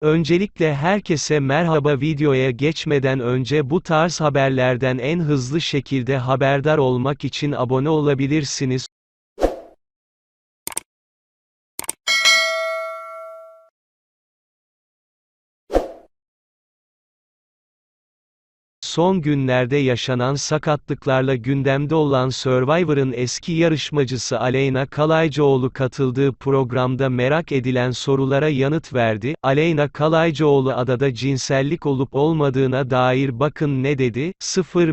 Öncelikle herkese merhaba videoya geçmeden önce bu tarz haberlerden en hızlı şekilde haberdar olmak için abone olabilirsiniz. Son günlerde yaşanan sakatlıklarla gündemde olan Survivor'ın eski yarışmacısı Aleyna Kalaycıoğlu katıldığı programda merak edilen sorulara yanıt verdi. Aleyna Kalaycıoğlu adada cinsellik olup olmadığına dair bakın ne dedi? 0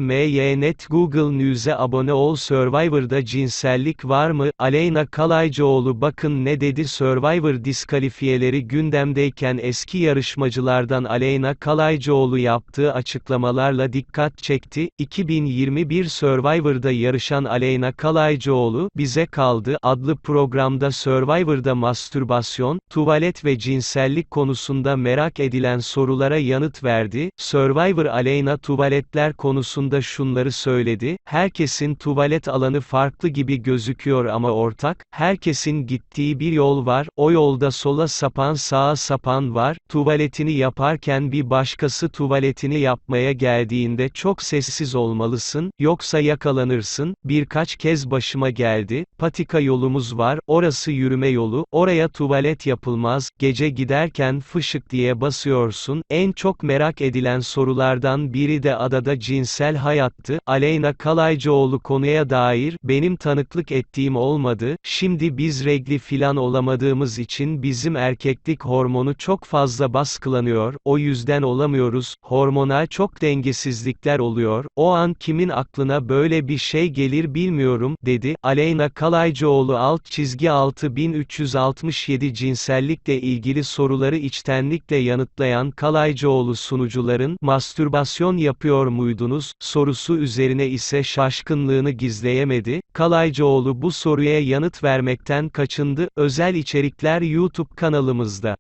Net Google News'e abone ol Survivor'da cinsellik var mı? Aleyna Kalaycıoğlu bakın ne dedi? Survivor diskalifiyeleri gündemdeyken eski yarışmacılardan Aleyna Kalaycıoğlu yaptığı açıklamalarla dikkat çekti. 2021 Survivor'da yarışan Aleyna Kalaycıoğlu, Bize Kaldı adlı programda Survivor'da mastürbasyon, tuvalet ve cinsellik konusunda merak edilen sorulara yanıt verdi. Survivor Aleyna tuvaletler konusunda şunları söyledi. Herkesin tuvalet alanı farklı gibi gözüküyor ama ortak, herkesin gittiği bir yol var, o yolda sola sapan sağa sapan var, tuvaletini yaparken bir başkası tuvaletini yapmaya geldiğinde çok sessiz olmalısın, yoksa yakalanırsın, birkaç kez başıma geldi, patika yolumuz var, orası yürüme yolu, oraya tuvalet yapılmaz, gece giderken fışık diye basıyorsun, en çok merak edilen sorulardan biri de adada cinsel hayattı, Aleyna Kalaycıoğlu konuya dair, benim tanıklık ettiğim olmadı, şimdi biz regli filan olamadığımız için bizim erkeklik hormonu çok fazla baskılanıyor, o yüzden olamıyoruz, hormonal çok dengesizlikler oluyor, o an kimin aklına böyle bir şey gelir bilmiyorum, dedi, Aleyna Kalaycıoğlu alt çizgi 6367 cinsellikle ilgili soruları içtenlikle yanıtlayan Kalaycıoğlu sunucuların, mastürbasyon yapıyor muydunuz, sorusu üzerine ise şaşkınlığını gizleyemedi, Kalaycıoğlu bu soruya yanıt vermekten kaçındı, özel içerikler YouTube kanalımızda.